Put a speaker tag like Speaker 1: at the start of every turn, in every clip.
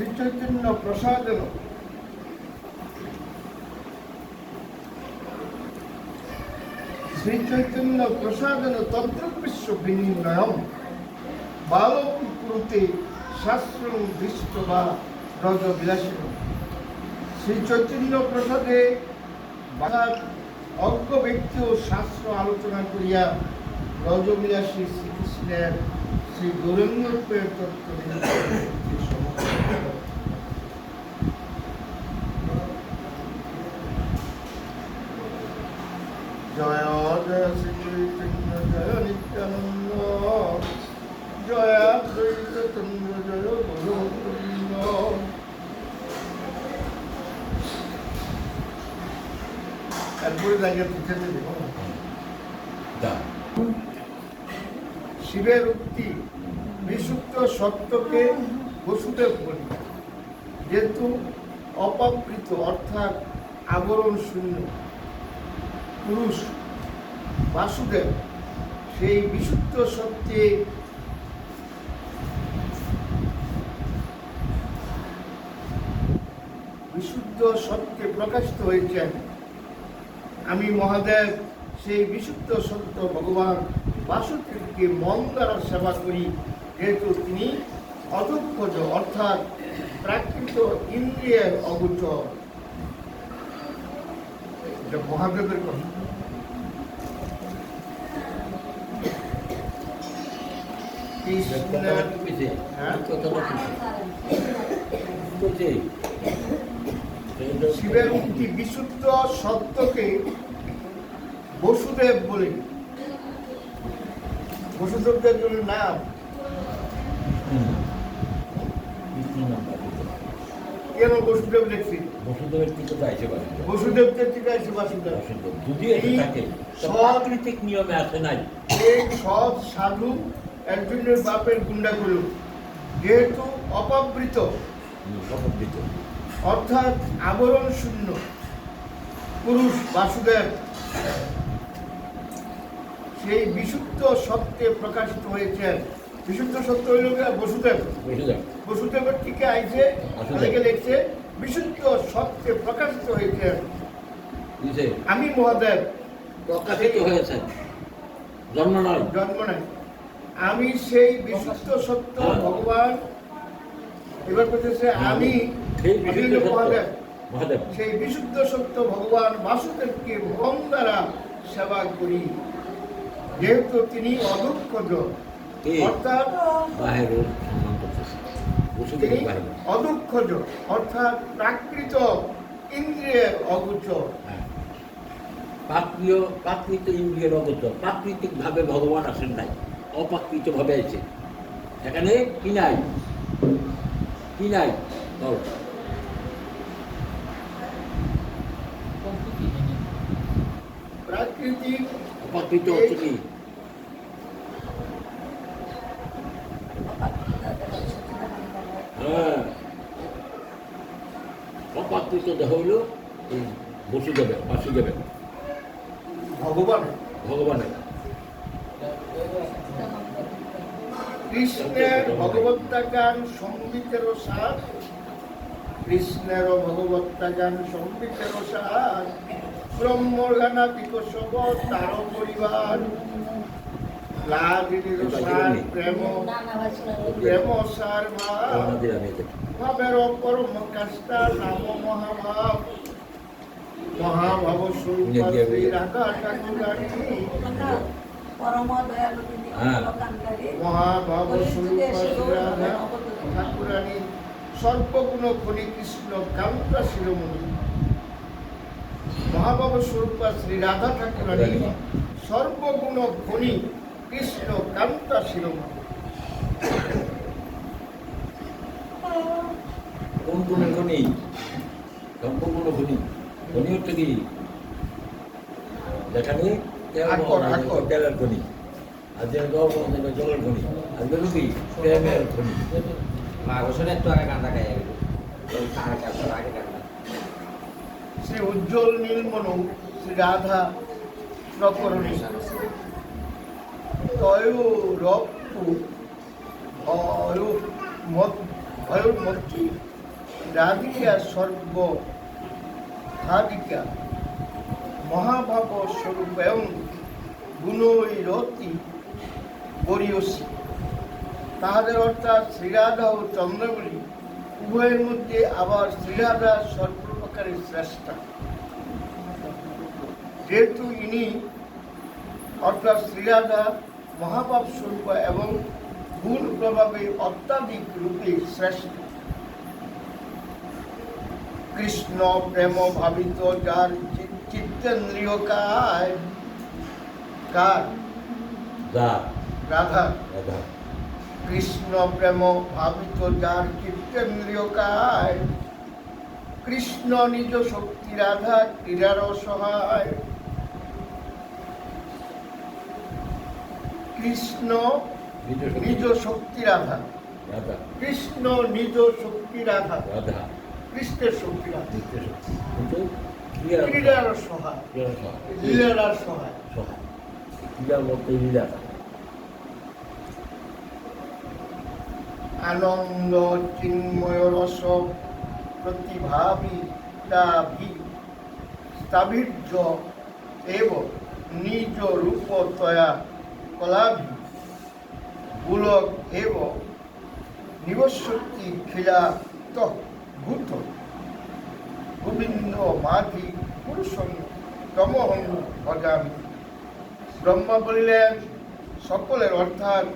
Speaker 1: শ্রী চৈতন্য প্রসাদন শ্রী চৈতন্য প্রসাদন তন্ত্রবিশ্ব বিনিময়ম। বালকী কুরুতে শাস্ত্র দৃষ্ট বা রজ বিলাসিন শ্রী চৈতন্য প্রসাদে অজ্ঞ ব্যক্তি ও শাস্ত্র আলোচনা করিয়া রজবিলাসী শ্রীকৃষ্ণের শ্রী গৌরঙ্গ তত্ত্ব শিবের উক্তি বিশুদ্ধ সত্যকে বসুদেব বলি যেহেতু অপাবৃত অর্থাৎ আবরণ শূন্য। পুরুষ বাসুদেব সেই বিশুদ্ধ সত্যে বিশুদ্ধ সত্যে প্রকাশিত হয়েছেন। আমি মহাদেব সেই বিশুদ্ধ সত্য ভগবান বাসুদেবকে মন দ্বারা সেবা করি। যেহেতু তিনি অদক্ষজ অর্থাৎ প্রাকৃত ইন্দ্রিয়ের অগোচর। এটা মহাদেবের কথা। কৃষ্ণের
Speaker 2: পিছে
Speaker 1: হ্যাঁ? শিবের উক্তি বিশুদ্ধ সত্যকে বসুদেব বলে। বসুদেবদের জন্য নাম। কেন বসুদেব লেখছি
Speaker 2: বসুদেবের
Speaker 1: আছে বাসুদেব।
Speaker 2: যদি থাকে নিয়মে আসে নাই।
Speaker 1: এই সৎ সাধু একজনের বাপের গুন্ডা করল যেহেতু অপাবৃত। অর্থাৎ আবরণ শূন্য। পুরুষ বাসুদেব সেই বিশুদ্ধ সত্যে প্রকাশিত হয়েছেন। বিশুদ্ধ সত্য হইল বসুদেব।
Speaker 2: বসুদেব।
Speaker 1: বসুদেবের টিকে আইছে। অনেকে লিখছে বিশুদ্ধ সত্যে প্রকাশিত হয়েছেন। আমি মহাদেব।
Speaker 2: প্রকাশিত হয়েছে জন্ম নয়
Speaker 1: জন্ম নেয় আমি সেই বিশুদ্ধ সত্য
Speaker 2: হ্যাঁ।
Speaker 1: ভগবান এবার বলতেছে আমি
Speaker 2: সেই বিশুদ্ধ সত্য।
Speaker 1: ভগবান বাসুদেবকে মন দ্বারা সেবা করি। যেহেতু তিনি অদক্ষজ
Speaker 2: কে?
Speaker 1: অর্থাৎ অর্থাৎ প্রাকৃত ইন্দ্রিয়ের অগোচর।
Speaker 2: হ্যাঁ। প্রাকৃয় প্রাকৃত ইন্দ্রিয়ের অগত প্রাকৃতিক ভাবে ভগবান আসেন নাই। অপ্রাকৃত ভাবে আছে। এখানে কি নাই? কি নাই? বল
Speaker 1: প্রাকৃতিক
Speaker 2: হচ্ছে কি? হ্যাঁ। অপ্রাকৃত দেহ হইল এই বসুদেবের বাসুদেবের
Speaker 1: ভগবান
Speaker 2: ভগবানের।
Speaker 1: কৃষ্ণের ভগবত্তা গান সঙ্গীতের সার। কৃষ্ণের ভগবত্তা গান সঙ্গীতের সার। ব্রহ্মগানা বিকশব তার পরিবার। লাদিনীর সার প্রেম প্রেম সার ভাব
Speaker 2: আমাদের আমি দেখি
Speaker 1: ভাবের পরম কাষ্টা নাম মহাভাব। মহাভাব স্বরূপ শ্রী রাধা ঠাকুরানী। মহাভাব স্বরূপ শ্রী রাধা ঠাকুরানী সর্বগুণ খনি কৃষ্ণ কান্তা শিরোমণি। মহাভাব স্বরূপ শ্রী রাধা ঠাকুরানী সর্বগুণ খনি কৃষ্ণ কান্তা শিরোমণি।
Speaker 2: কোন কোন খনি? সম্পূর্ণ খনি। খনি হচ্ছে কি? যেখানে। তেলের খনি। যে জল জলের খনি। আর যেন কি প্রেমের খনি।
Speaker 3: মাগসনে একটু আগে কান্দা খাই আগে কান্দা আগে কান্দা
Speaker 1: শ্রী উজ্জ্বল নীলমন শ্রী রাধা প্রকরণী তয়োরপ্পু অয়ো মত অয়োর মধ্যে রাধিকা সর্ব রাধিকা মহাভাব স্বরূপ গুণৈরতি বরিয়সী তাহাদের অর্থাৎ শ্রীরাধা ও চন্দ্রগুলি উভয়ের মধ্যে আবার শ্রীরাধা সর্বপ্রকারের শ্রেষ্ঠা। যেহেতু ইনি অর্থাৎ শ্রীরাধা মহাপাপ স্বরূপ এবং গুণ প্রভাবে অত্যাধিক রূপে শ্রেষ্ঠ। কৃষ্ণ প্রেম ভাবিত যার চিত্তেন্দ্রিয় কার?
Speaker 2: যা
Speaker 1: রাধা।
Speaker 2: রাধা।
Speaker 1: কৃষ্ণ প্রেম ভাবিত যার চিত্তেন্দ্রিয় কায়। কৃষ্ণ নিজ শক্তি রাধা ক্রীড়ার সহায় কৃষ্ণ
Speaker 2: নিজ শক্তি।
Speaker 1: রাধা। কৃষ্ণ নিজ শক্তি রাধা। কৃষ্ণের শক্তি রাধা। ক্রীড়ার সহায়।
Speaker 2: ক্রিয়া সহায়।
Speaker 1: সহায়
Speaker 2: সহায় ক্রিয়া বলতে লীলাটা
Speaker 1: আনন্দ চিন্ময় রস প্রতিভাবি তাভি স্থাবীর্য এব নিজ রূপ তয়া কলাভি। পুলক এব নিবশক্তি খিলা ভূত গোবিন্দ মাধি পুরুষং তমহং ভজামি। ব্রহ্মা বলিলেন, সকলের অর্থাৎ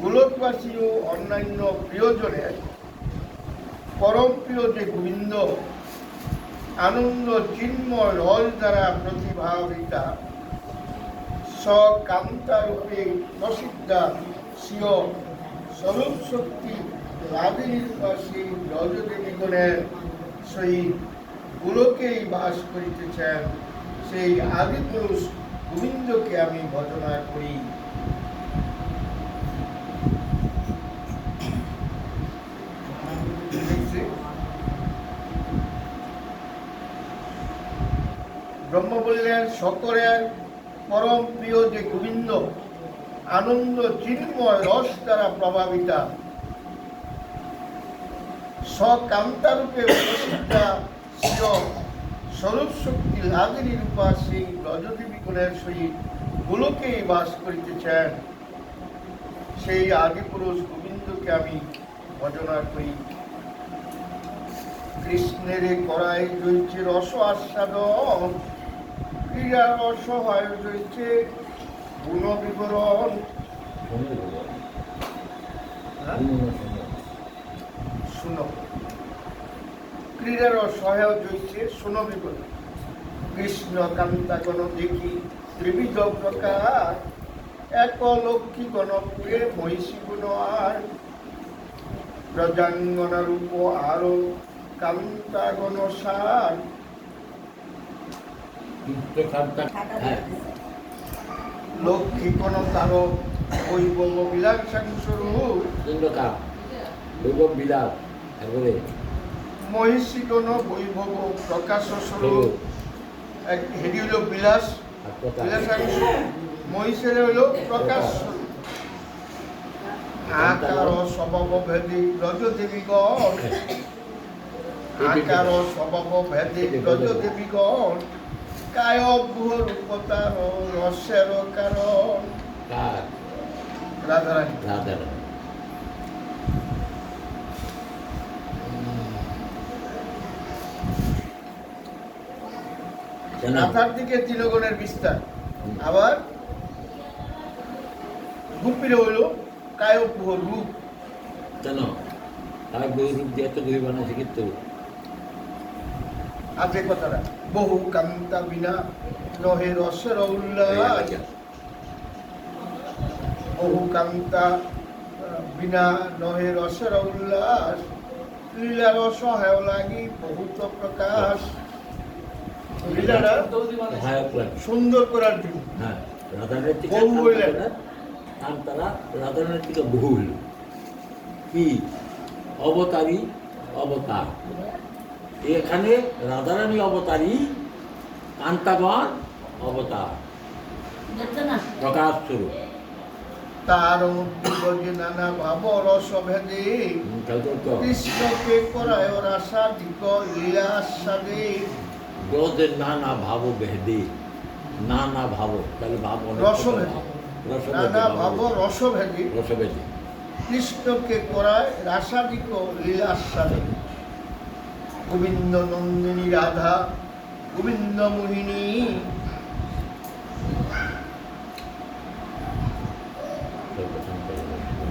Speaker 1: গোলকবাসী ও অন্যান্য প্রিয়জনের পরম প্রিয় যে গোবিন্দ, আনন্দ চিন্ময় রস দ্বারা প্রতিভাবিতা সকান্তারূপে প্রসিদ্ধা স্বীয় স্বরূপ শক্তি লাভিনীর পাশে রজদেবীগণের সহিত গোলকেই বাস করিতেছেন। সেই আদিপুরুষ গোবিন্দকে আমি ভজনা করি। ব্রহ্ম বললেন, সকলের পরম প্রিয় যে গোবিন্দ, আনন্দ, চিন্ময়, রস দ্বারা প্রভাবিতা। সকান্তারূপে স্বরূপ শক্তি লাদিনী রূপা সেই রজদেবী গুণের সহিত গোলকেই বাস করিতেছেন। সেই আদিপুরুষ গোবিন্দকে আমি ভজনা করি। কৃষ্ণের করাই রয়েছে রস আস্বাদন। ক্রীড়া রস হয় রয়েছে গুণ বিবরণ হ্যাঁ?
Speaker 2: শোনে
Speaker 1: ক্রীড়ার সহায়ক হইছে শুনো বিবরণ কৃষ্ণ কান্তাগণ দেখি ত্রিবিধ প্রকার এক লক্ষ্মী গণপুরে মহিষী গুণ আর প্রজাঙ্গনা রূপ আরও কান্তাগণ সার লক্ষ্মী কোন তার বৈভব বিলাসাংস্বরূপ
Speaker 2: চিত্রকার বৈভব বিলাস একবারে
Speaker 1: মহিষী কোন বৈভব প্রকাশ স্বরূপ এক হেডি হইল বিলাস। বিলাসাংশ মহিষের হইল প্রকাশ। স্বরূপ। আকার স্বভাব ভেদে ব্রজদেবীগণ। আকার স্বভাব ভেদে ব্রজদেবীগণ। কায় ভূ রূপতার রসের কারণ? রাধারানী। রাধার দিকে তৃণগণের বিস্তার। আবার গুপির হইল কায় ভূ রূপ।
Speaker 2: কেন তার গৌরব দিয়ে এত গরিব বানাইছে কিন্তু
Speaker 1: আছে কথাটা। বহু কান্তা বিনা নহে রসের উল্লাস বহু কান্তা বিনা নহে রসের উল্লাস লীলা রস হেও লাগি বহুত প্রকাশ। লীলাটা সুন্দর করার জন্য
Speaker 2: হ্যাঁ
Speaker 1: বহু হইলেন।
Speaker 2: কান্তারা রাধারণের থেকে বহু হইল। কি? অবতারী অবতার। এখানে রাধারানী অবতারই কান্তাগণ অবতার। প্রকাশ স্বরূপ
Speaker 1: তার মধ্যে নানা ভাব রস ভেদে। কৃষ্ণকে করায়
Speaker 2: নানা ভাব নানা ভাব তাহলে ভাব
Speaker 1: নানা
Speaker 2: ভাব।
Speaker 1: রসভেদে।
Speaker 2: রসভেদে
Speaker 1: কৃষ্ণকে করায় রাসাদিক গোবিন্দ নন্দিনী রাধা গোবিন্দ মোহিনী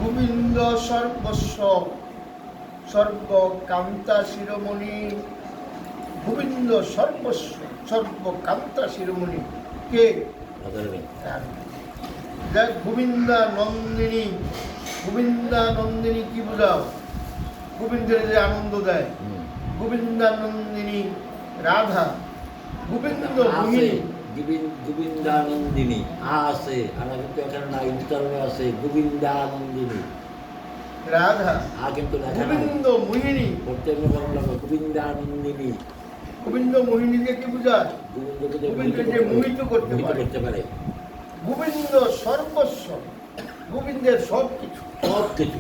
Speaker 1: গোবিন্দ সর্বস্ব, সর্বকান্তা শিরোমণি। গোবিন্দ সর্বস্ব, সর্বকান্তা শিরোমণি। কে? দেখ গোবিন্দা নন্দিনী গোবিন্দা নন্দিনী কি বোঝাও? গোবিন্দের যে আনন্দ দেয়।
Speaker 2: হুম।
Speaker 1: গোবিন্দা নন্দিনী রাধা গোবিন্দ মোহিনী
Speaker 2: গোবিন্দানন্দিনী আ আছে আর কিন্তু এখানে নাই উচ্চারণে আছে গোবিন্দানন্দিনী।
Speaker 1: রাধা
Speaker 2: আ কিন্তু
Speaker 1: গোবিন্দ মোহিনী।
Speaker 2: প্রত্যেক বরং লাগবে গোবিন্দানন্দিনী।
Speaker 1: গোবিন্দ মোহিনীকে কি বোঝায়?
Speaker 2: গোবিন্দকে মোহিত
Speaker 1: করতে পারে।
Speaker 2: করতে পারে।
Speaker 1: গোবিন্দ সর্বস্ব। গোবিন্দের সব কিছু
Speaker 2: সব কিছু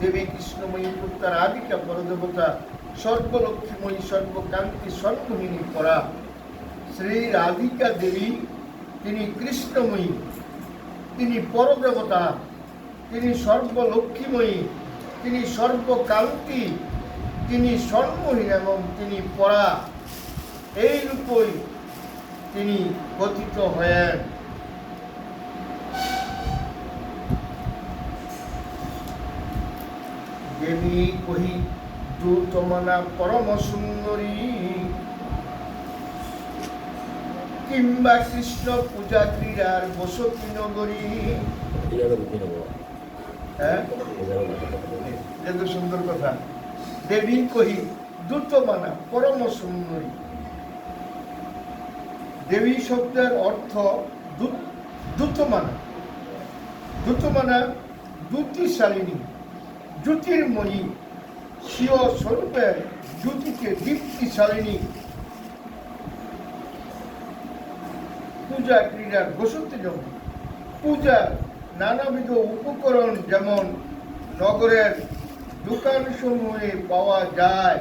Speaker 1: দেবী কৃষ্ণময়ী পুত্রার আদিকা পরদেবতা সর্বলক্ষ্মীময়ী সর্বকান্তি সর্বহিনী পরা শ্রী রাধিকা দেবী, তিনি কৃষ্ণময়ী, তিনি পরদেবতা, তিনি সর্বলক্ষ্মীময়ী তিনি সর্বকান্তি তিনি স্বর্ণহীন এবং তিনি পরা এই রূপই তিনি কথিত হয়েন। দেবী কহি দ্রুতমনা পরম সুন্দরী। কিংবা কৃষ্ণ পূজা ক্রীড়ার বসতি নগরী। হ্যাঁ? সুন্দর কথা। দেবী কহি দ্রুতমানা পরম সুন্দরী। দেবী শব্দের অর্থ দ্রুতমানা দ্রুতমানা দ্যুতিশালিনী জ্যোতির্ময়ী স্বীয় স্বরূপের জ্যোতিকে দীপ্তিশালিনী। পূজা ক্রীড়ার বসতি জমি পূজার নানাবিধ উপকরণ যেমন, নগরের দোকান সমূহে পাওয়া যায়।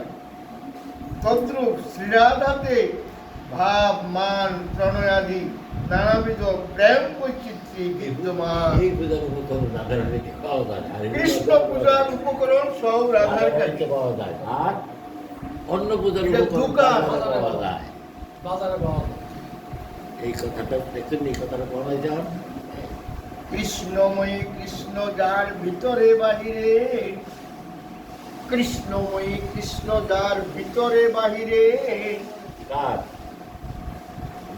Speaker 1: তদ্রূপ শ্রীরাধাতে ভাব মান প্রণয়াদি নানাবিধ প্রেম বৈচিত্র্যে বিদ্যমান। কৃষ্ণ পূজার উপকরণ সব রাধার কাছে
Speaker 2: পাওয়া যায়। আর অন্য পূজার উপকরণ পাওয়া যায়।
Speaker 4: বাজারে পাওয়া যায়।
Speaker 2: এই কথাটা দেখছেন এই কথাটা বলা যান
Speaker 1: কৃষ্ণময়ী কৃষ্ণ যার ভিতরে বাহিরে কৃষ্ণময়ী কৃষ্ণ যার ভিতরে বাহিরে।
Speaker 2: কার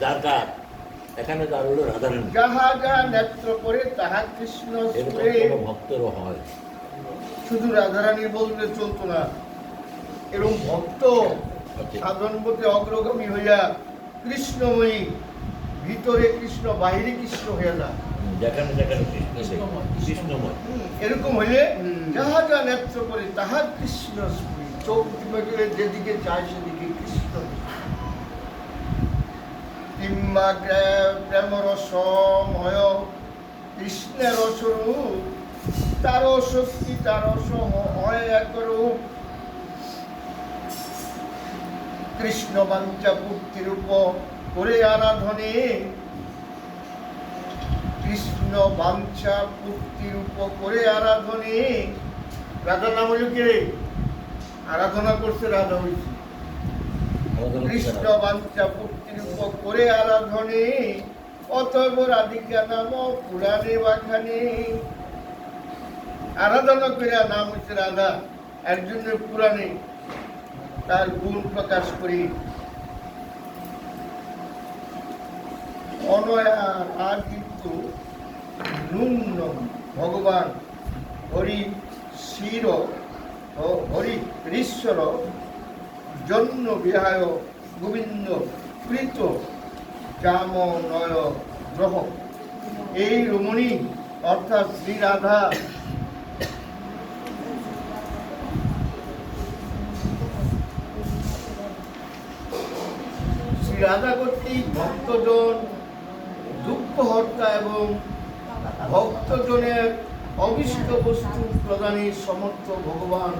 Speaker 2: যার কার এখানে রাধারানী
Speaker 1: যাহা যা নেত্র করে তাহা কৃষ্ণ
Speaker 2: এরকম
Speaker 1: সুরে
Speaker 2: হয়।
Speaker 1: শুধু রাধারানী বললে চলতো না। এরকম ভক্ত। সাধন পথে অগ্রগামী হইয়া কৃষ্ণময়ী ভিতরে কৃষ্ণ বাহিরে কৃষ্ণ হইয়া যায়।
Speaker 2: যেখানে যেখানে কৃষ্ণ
Speaker 4: কৃষ্ণময়।
Speaker 2: কৃষ্ণময়।
Speaker 1: এরকম হইলে যাহা যা নেত্র করে তাহা কৃষ্ণ চোখ গেলে যেদিকে চায় সেদিকে কিংবা গ্রে- প্রেম রসময় কৃষ্ণের স্বরূপ তার শক্তি তার সম হয় একরূপ কৃষ্ণ বাঞ্চা পূর্তির উপ করে আরাধনে। কৃষ্ণ বাঞ্ছা পূর্তির উপ করে আরাধনে। রাধা নাম হইল কে রে? আরাধনা করছে রাধা হইছে। কৃষ্ণ বাঞ্ছা পূর্তির উপ করে আরাধনে রাধিকা নাম, পুরাণে বাখানে আরাধনা করে নাম হচ্ছে রাধা পুরাণে তার গুণ প্রকাশ করি। কিন্তু নুন্নম ভগবান হরি শির হরি ঈশ্বর জন্য বিহায় গোবিন্দ। কৃত কাম নয় গ্রহ এই রমণী, অর্থাৎ শ্রী রাধা শ্রী রাধা কর্তৃক ভক্তজন দুঃখ হত্যা এবং ভক্তজনের অবিষ্ট বস্তু প্রদানের সমর্থ ভগবান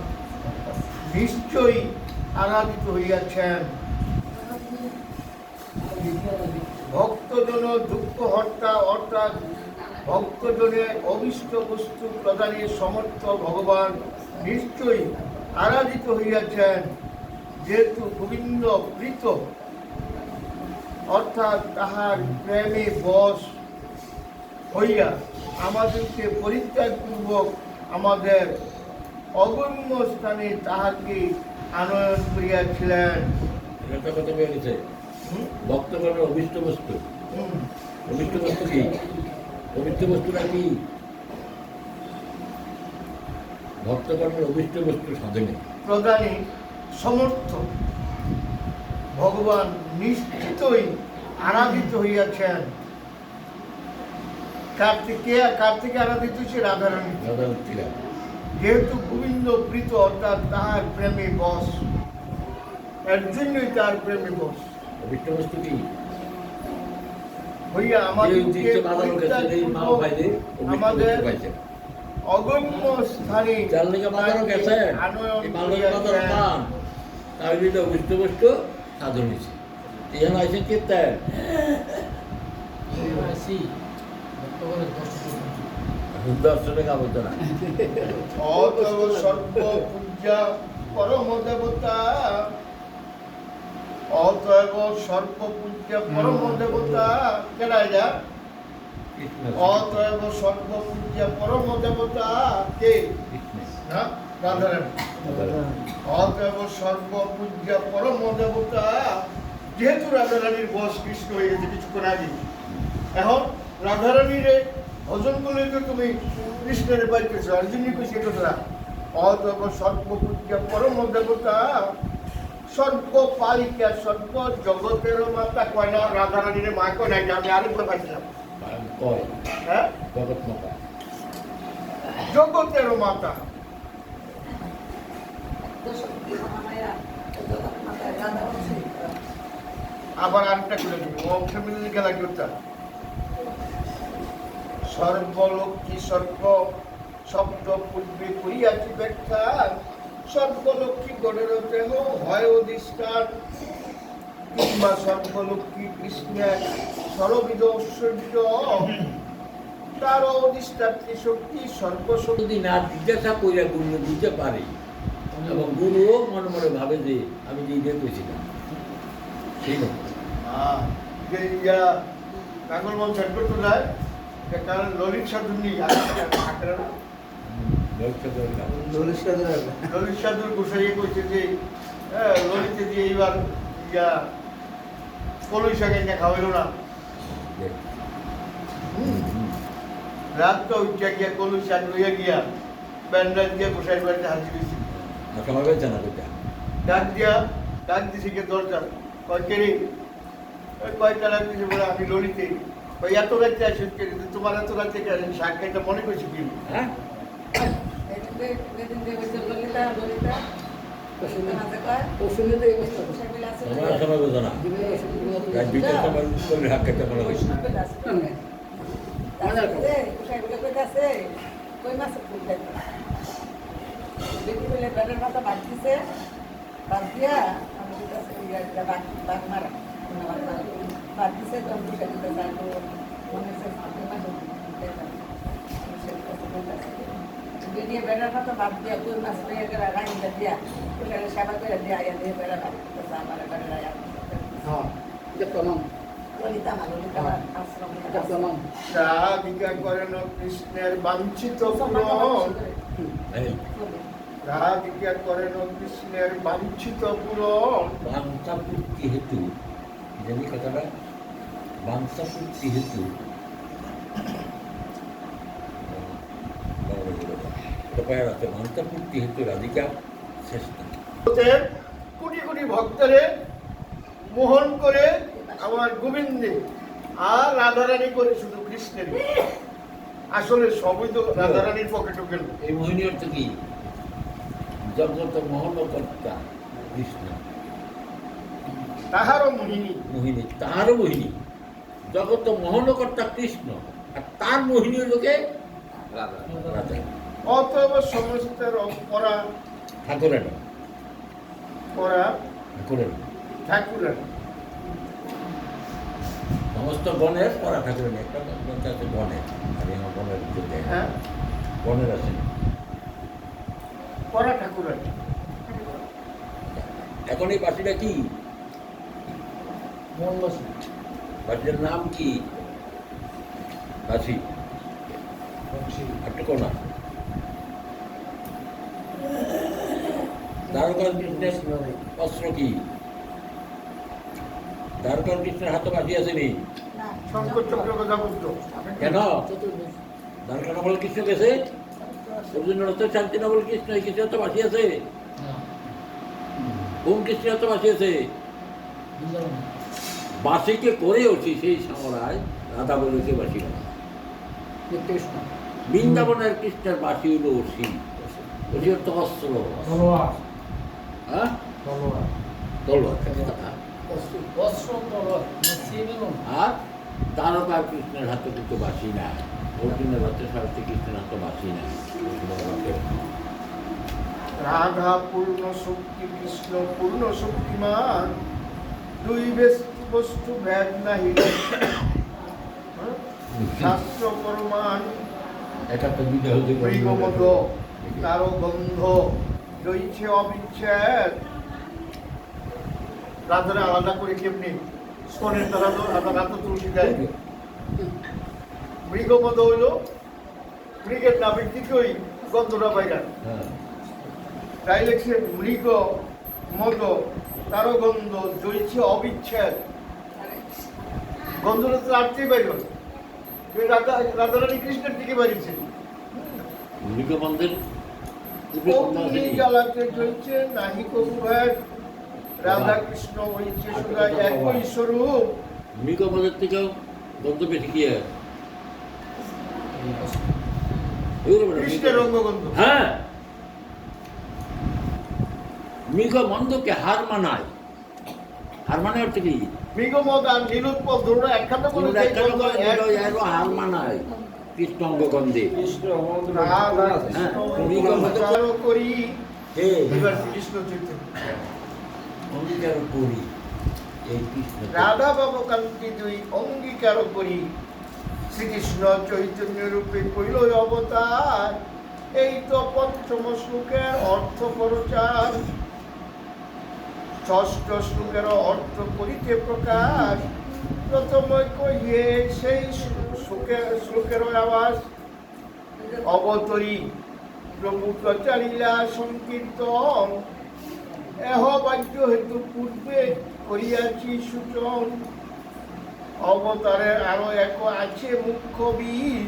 Speaker 1: নিশ্চয়ই আরাধিত হইয়াছেন। ভক্তজন দুঃখ হত্যা অর্থাৎ ভক্তজনের অবিষ্ট বস্তু প্রদানের সমর্থ ভগবান নিশ্চয়ই আরাধিত হইয়াছেন যেহেতু গোবিন্দ প্রীত। অর্থাৎ তাহার প্রেমে বশ হইয়া আমাদেরকে পরিত্যাগপূর্বক আমাদের অগম্য স্থানে তাহাকে আনয়ন করিয়াছিলেন?
Speaker 2: ভক্তগণের অভিষ্ট বস্তু। অভিষ্ট বস্তু কি? অভিষ্ট বস্তুটা কি? ভক্তগণের অভিষ্ট বস্তু সাধনে।
Speaker 1: প্রদানে সমর্থ। ভগবান নিশ্চিতই আরাধিত হইয়াছেন। কার্তিকে কার্তিকে আরাধিত রাধারানী যেহেতু গোবিন্দ প্রীত অর্থাৎ তাহার প্রেমে বস এর জন্যই তার প্রেমে বস
Speaker 2: অভিষ্ট বস্তু কি?
Speaker 1: হইয়া আমাদেরকে আমাদের অগম্য স্থানে
Speaker 2: যার লেগে গেছে। পান। তাহলে এটা অভিষ্ট বস্তু সাধন হয়েছে। এখানে আছে কীর্তন দর্শনে কাবত না।
Speaker 1: সর্ব পূজা পরম দেবতা অতএব সর্ব পূজা পরম দেবতা কেনা যা অতএব সর্ব পূজা পরম দেবতা কে না রাধারানী। অতএব সর্ব পূজা পরম দেবতা যেহেতু রাধারানীর বস কৃষ্ণ হয়ে গেছে কিছুক্ষণ আগে এখন রাধারানীর এই ভজনগুলো তো তুমি কৃষ্ণের পাইতেছ অর্জুনই কইছে কথা অতএব সর্ব পূজা পরম দেবতা সর্ব পালিকা সর্ব জগতের মাতা কয় না? রাধারানীর মা কয় না? আমি আরেকবার পাইছিলাম হ্যাঁ?
Speaker 2: জগৎ মাতা।
Speaker 1: জগতের মাতা। আবার আরেকটা করে দেবো। অংশ মিলিয়ে গেলা করতাম সর্বলক্ষ্মী সর্ব শব্দ পূর্বে করিয়াছি ব্যাখ্যা। সর্বলক্ষ্মী গণের দেহ হয় অধিষ্ঠান। কিংবা সর্বলক্ষ্মী কৃষ্ণের সরবিদ ঐশ্বর্য। তার অধিষ্ঠাত্রী শক্তি সর্বশক্তি।
Speaker 2: না জিজ্ঞাসা কইরা গুরু বুঝতে পারে। এবং গুরুও মনে মনে ভাবে যে আমি যে ইয়ে করেছিলাম
Speaker 1: আহ, যে ইয়া নাগরমন সেট করতে যায় কারণ ললিত সাধু নেই ললিত সাধুর গোসাইয়ে কইছে যে হ্যাঁ ললিতে দিয়ে এইবার ইয়া কলই শাকে না খাওয়াইল না।
Speaker 2: দেখ।
Speaker 1: রাত তো উঠে গিয়া কলই শাক লইয়া গিয়া ব্যান্ডাজ দিয়ে গোসাই বাড়িতে হাজির হয়েছি ডাক দিয়া ডাক দিছে গিয়ে দরজা। কয় কয়টা ডাক দিছে বলে আমি ললিতে। এত রাত্রে আসি কেরে তোমার এত রাত্রে শাক খাইতে মনে করছি কি?
Speaker 2: হ্যাঁ? বোঝো না। রাত দুইটার সময় করে হাত খেতে মনে হয়েছে
Speaker 4: দিয়ে বেড়ার মতো বাদ দিয়া কই মাছ পেয়ে গেলে রাইন্দা দিয়া ওখানে সেবা করে দিয়া আয়া দিয়ে বেড়া রাখতেছে আমার বেড়া আয়া ললিতা মা ললিতা মা আশ্রম
Speaker 1: রাধিকা করেন কৃষ্ণের বাঞ্ছিত পূরণ
Speaker 2: এই।
Speaker 1: রাধিকা করেন কৃষ্ণের বাঞ্ছিত পূরণ
Speaker 2: বাঞ্ছাপূর্তি হেতু। জানি কথাটা? বাঞ্ছাপূর্তি হেতু। কৃপয়া বাঞ্ছাপূর্তি হেতু রাধিকা শ্রেষ্ঠ।
Speaker 1: কোটি কোটি ভক্তরে মোহন করে আমার গোবিন্দে আর রাধারানী করে শুধু কৃষ্ণের আসলে সবই তো রাধারানীর পকেটে গেল
Speaker 2: এই মোহিনী অর্থ কি? জগত মোহনকর্তা কৃষ্ণ।
Speaker 1: তাহারও মোহিনী।
Speaker 2: মোহিনী তাহারও মোহিনী। জগৎ মোহনকর্তা কৃষ্ণ। আর তার মোহিনী লোকে
Speaker 3: রাধা
Speaker 2: রাধা।
Speaker 1: অতএব সমস্ত রং করা
Speaker 2: ঠাকুরানী
Speaker 1: করা
Speaker 2: ঠাকুরানী
Speaker 1: ঠাকুরানী
Speaker 2: সমস্ত গণের পরা ঠাকুরানী একটা আছে গণের আর আমার ভিতরে
Speaker 1: হ্যাঁ।
Speaker 2: গণের আছে। না।
Speaker 1: ঠাকুরানী
Speaker 2: এখন এই বাসিটা কি? বাসিটার নাম কি? বাসি।
Speaker 5: বংশী
Speaker 2: একটু কৃষ্ণের অস্ত্র কি? কৃষ্ণের হাতে আসেনি কেন? নবল কৃষ্ণ গেছে? রবীন্দ্রনাথ শান্তি নবল কৃষ্ণ এই কৃষ্ণ তো বাসি আছে। কোন কৃষ্ণ তো বাসি আছে। বাসিকে করেওছি সেই সামরায় রাধা বলেছে বাসি না
Speaker 5: কৃষ্ণ।
Speaker 2: বৃন্দাবনের কৃষ্ণের বাসি হলো অসি তো অস্ত্র। হ্যাঁ?
Speaker 5: তলোয়ার।
Speaker 2: তলোয়ার আর দ্বারকার কৃষ্ণের হাতে কিন্তু বাসি না অর্জুনের হাতে সারথী কৃষ্ণের হাতে বাসি না
Speaker 1: রাধা পূর্ণ শক্তি কৃষ্ণ পূর্ণ শক্তিমান। দুই বস্তু বস্তু ভেদ নাহি? শাস্ত্র প্রমাণ
Speaker 2: এটা তো বিদেহ
Speaker 1: তারও গন্ধ। রইছে অবিচ্ছেদ। রাধারে আলাদা করে কেমনি? স্তনের দ্বারা তো রাধা রাধা তুলসী দেয়। মৃগমদ হইল। মৃগের নামের দিকেই গন্ধটা বাইরা
Speaker 2: হ্যাঁ।
Speaker 1: তাই লেখছে মৃগ মদ তারও গন্ধ জ্বলছে অবিচ্ছেদ। গন্ধটা তো আটতেই পারিল রাধা রাধারানী কৃষ্ণের দিকে
Speaker 2: মৃগবন্ধের
Speaker 1: অগ্নি জ্বালাতে চলছে নাহি কবুভেদ রাধা কৃষ্ণ হইছে সুদা একই স্বরূপ।
Speaker 2: থেকেও বেশি কি হয়?
Speaker 1: কৃষ্ণের রঙ্গগন্ধ
Speaker 2: হ্যাঁ। মৃগবন্ধকে হার মানায়। হার মানে হচ্ছে কি?
Speaker 1: মৃগমদ আর নীলোৎপল দুটো একখানে বলে
Speaker 2: হার মানায়। কৃষ্ণ অঙ্গগন্ধে
Speaker 3: কৃষ্ণ
Speaker 1: রাধা
Speaker 2: হ্যাঁ,
Speaker 1: করি
Speaker 2: অঙ্গীকার করি
Speaker 1: রাধা বাবু কান্তি দুই অঙ্গীকার করি শ্রীকৃষ্ণ চৈতন্য রূপে কইল অবতার এই তো পঞ্চম শ্লোকের অর্থ প্রচার। ষষ্ঠ শ্লোকের অর্থ করিতে প্রকাশ। প্রথম কইয়ে সেই শ্লোকের শ্লোকের আওয়াজ অবতরী প্রভু সংকীর্তন। এহ বাক্য হেতু পূর্বে করিয়াছি সূচন। অবতারের আরও এক আছে মুখ্য বীর।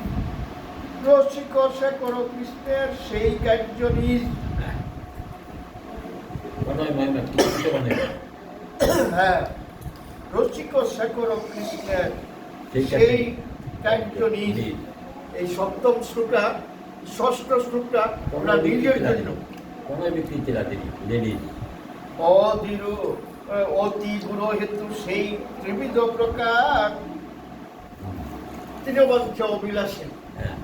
Speaker 1: রসিক শেখর কৃষ্ণের সেই কার্য নিজ
Speaker 2: মানে?
Speaker 1: হ্যাঁ রসিক শেখর কৃষ্ণের
Speaker 2: সেই কার্য
Speaker 1: কার্য এই সপ্তম শ্লোকটা ষষ্ঠ শ্লোকটা আমরা নিজের জন্য। অধীর অতি গুরু হেতু সেই ত্রিবিধ প্রকার। তৃণবঞ্চ
Speaker 2: হ্যাঁ।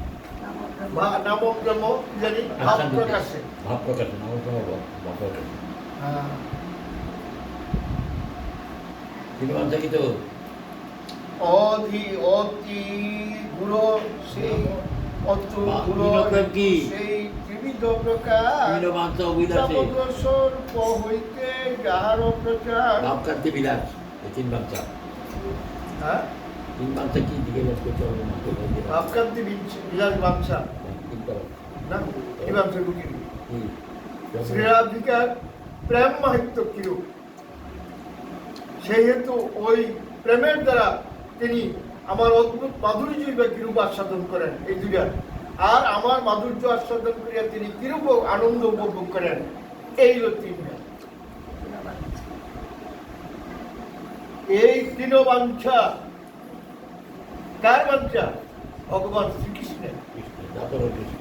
Speaker 1: বা নবব্রহ্ম জানি ভাব প্রকাশে।
Speaker 2: ভাব প্রকাশে নবতম ভাব প্রকাশে। তিনি বলছে কি তো
Speaker 1: অধি অতি গুরু সেই অত গুরু
Speaker 2: কি?
Speaker 1: সেই ত্রিবিধ প্রকার হইতে যাহার প্রচার
Speaker 2: ভাব কান্তি বিলাস এই তিন বাচ্চা
Speaker 1: হ্যাঁ
Speaker 2: তিন বাচ্চা কি দিকে যাচ্ছে চলো না তো বলতে পারো।
Speaker 1: ভাবকান্তি বিলাস
Speaker 2: করো।
Speaker 1: না এই বামসা ঢুকিয়ে
Speaker 2: কি?
Speaker 1: শ্রীরাধিকার প্রেম মাহিত্য কিরূপ সেহেতু ওই প্রেমের দ্বারা তিনি আমার অদ্ভুত মাধুর্য বা কিরূপ আস্বাদন করেন এই দুইটা। আর আমার মাধুর্য আস্বাদন করিয়া তিনি কিরূপ আনন্দ উপভোগ করেন, এই হল তিন এই তিন বাঞ্ছা কার বাঞ্ছা? ভগবান শ্রীকৃষ্ণের
Speaker 2: কৃষ্ণ তারপরে কৃষ্ণ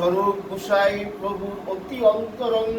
Speaker 1: স্বরূপ গোসাই প্রভু অতি অন্তরঙ্গ